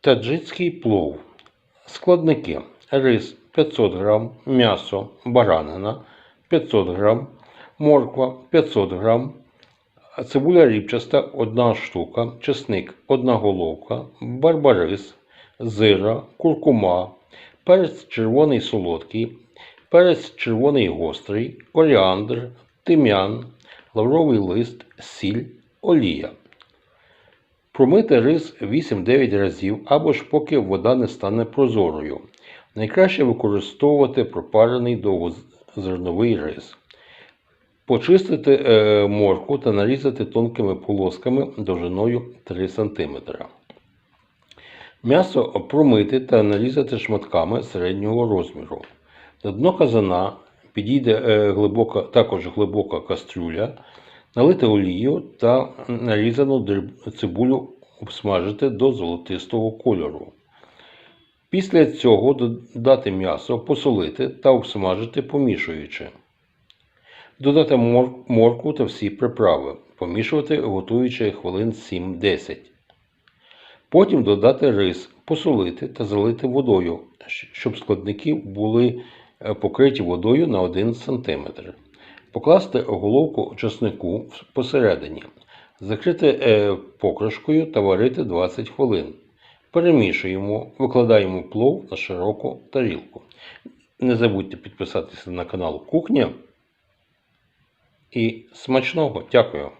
Таджикський плов. Складники. Рис 500 г, м'ясо баранина 500 г, морква 500 г, цибуля ріпчаста 1 штука, чесник 1 головка, барбарис, зира, куркума, перець червоний солодкий, перець червоний гострий, коріандр, тим'ян, лавровий лист, сіль, олія. Промити рис 8-9 разів або ж поки вода не стане прозорою. Найкраще використовувати пропарений довгозерновий рис. Почистити е, моркву та нарізати тонкими полосками довжиною 3 см. М'ясо промити та нарізати шматками середнього розміру. На дно казана підійде е, глибока, також глибока кастрюля, налити олію та нарізану цибулю обсмажити до золотистого кольору. Після цього додати м'ясо, посолити та обсмажити помішуючи. Додати мор- моркву та всі приправи, помішувати, готуючи хвилин 7-10. Потім додати рис, посолити та залити водою, щоб складники були е, покриті водою на 1 см. Покласти головку чеснику в- посередині, закрити е, покришкою та варити 20 хвилин. Перемішуємо, викладаємо плов на широку тарілку. Не забудьте підписатися на канал Кухня. І смачного! Дякую!